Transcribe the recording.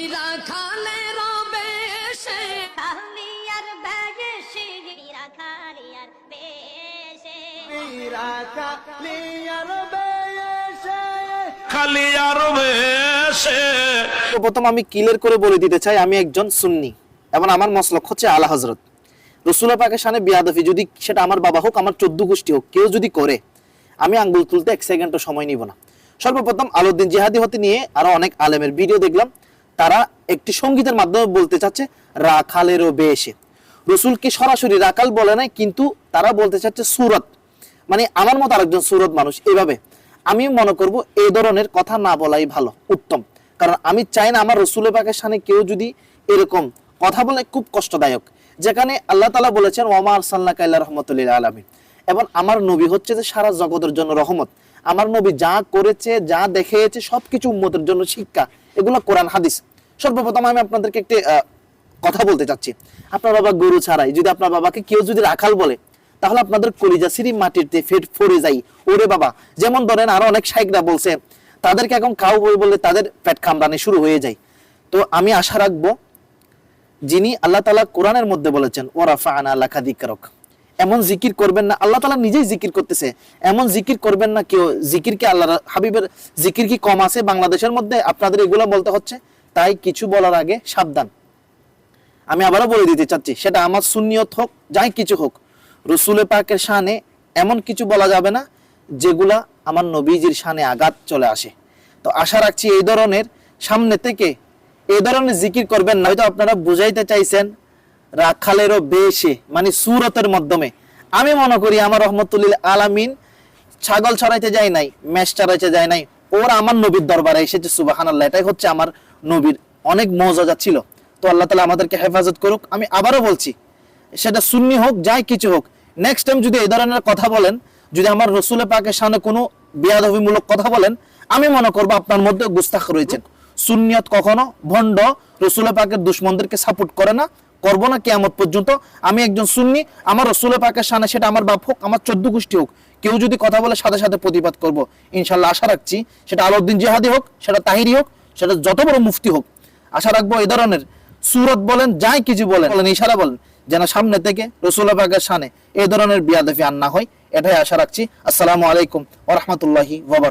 আমি রাখালের বেশে খালিয়ার বেশে। মীরা খালিয়ার বেশে। খালি আর বেশে। প্রথম আমি ক্লিয়ার করে বলে দিতে চাই আমি একজন সুন্নি এবং আমার মসলক হচ্ছে আলা হজরত রসুল পাকের সামনে বিয়াদফি যদি সেটা আমার বাবা হোক আমার চোদ্দ গোষ্ঠী হোক কেউ যদি করে আমি আঙ্গুল তুলতে এক সেকেন্ডও সময় নিব না। সর্বপ্রথম আলুদ্দিন জিহাদি হতে নিয়ে আরও অনেক আলেমের ভিডিও দেখলাম। তারা একটি সঙ্গীতের মাধ্যমে বলতে চাচ্ছে, রাখালেরও বেশে। রসুলকে সরাসরি রাখাল বলে নাই, কিন্তু তারা বলতে চাচ্ছে, সুরত। মানে আমার মতো আরেকজন সুরত মানুষ, এভাবে। আমি মনে করব এই ধরনের কথা না বলাই ভালো, উত্তম। কারণ আমি চাই না আমার রসুলের পাকের সামনে কেউ যদি এরকম কথা বলে খুব কষ্টদায়ক, যেখানে আল্লাহ তালা বলেছেন ওমার সাল্লাহ কাল্লা রহমতুল্লাহ আলমী এবং আমার নবী হচ্ছে যে সারা জগতের জন্য রহমত। আমার নবী যা করেছে, যা দেখিয়েছে, সবকিছু উম্মতের জন্য শিক্ষা। এগুলো কোরআন, হাদিস। সর্বপ্রথম আমি আপনাদেরকে একটি কথা বলতে চাচ্ছি। আপনার বাবা গরু ছাড়াই, যদি আপনার বাবাকে কেউ যদি রাখাল বলে, তাহলে আপনাদের কলিজা সিঁড়ি মাটিতে ফেট ফরে যাই। ওরে বাবা, যেমন ধরেন আরও অনেক শাইকরা বলছে, তাদেরকে এখন খাও বই বলে তাদের পেট কামড়ানি শুরু হয়ে যায়। তো আমি আশা রাখব, যিনি আল্লাহ তালা কোরআনের মধ্যে বলেছেন ওরাফা আনা লাখা দিকারক এমন জিকির করবেন না, আল্লাহ তালা নিজেই জিকির করতেছে। এমন জিকির করবেন না কেউ, জিকির কি আল্লাহ হাবিবের, জিকির কি কম আছে বাংলাদেশের মধ্যে? আপনাদের এগুলো বলতে হচ্ছে তাই কিছু বলার আগে সাবধান। আমি আবারও বলে দিতে চাচ্ছি, সেটা আমার সুন্নিয়ত হোক, যাই কিছু হোক রসুলে পাকের শানে এমন কিছু বলা যাবে না যেগুলা আমার নবীজির শানে আঘাত চলে আসে। তো আশা রাখছি এই ধরনের সামনে থেকে এই ধরনের জিকির করবেন না। হয়তো আপনারা বুঝাইতে চাইছেন, রাখালেরও বেশে মানে সুরতের মাধ্যমে। আমি মনে করি আমার রহমতুল্লিল আলামিন ছাগল ছড়াইতে যায় নাই মেষ চড়াইতে যায় নাই, ওর আমার নবীর দরবারে এসেছে সুবাহান আল্লাহ এটাই হচ্ছে আমার নবীর অনেক মজা ছিল। তো আল্লাহ তালা আমাদেরকে হেফাজত করুক। আমি আবারও বলছি, সেটা সুন্নি হোক, যাই কিছু হোক নেক্সট টাইম যদি এই ধরনের কথা বলেন, যদি আমার রসুলের পাকের সামনে কোনো বেয়াদবিমূলক কথা বলেন, আমি মনে করব আপনার মধ্যে গুস্তাখ রয়েছেন সুন্নিয়ত কখনো ভণ্ড রসুলের পাকের দুশ্মনদেরকে সাপোর্ট করে না, করব না কেয়ামত পর্যন্ত। আমি একজন সুন্নি, আমার রসুলের পাকের সামনে সেটা আমার বাপ হোক, আমার চোদ্দ গোষ্ঠী হোক, কেউ যদি কথা বলে সাথে সাথে প্রতিবাদ করব, ইনশাল্লাহ আশা রাখছি, সেটা আলাউদ্দিন জিহাদি হোক, সেটা তাহিরি হোক সেটা যত বড় মুফতি হোক, আশা রাখব এই ধরনের সুরত বলেন, যাই কিছু বলেন বলেন, ইশারা বলেন, যেন সামনে থেকে পাকের সামনে এই ধরনের বিয়াদফি আন্না হয়, এটাই আশা রাখছি। আসসালামু আলাইকুম ওরহমতুল্লাহি ওবর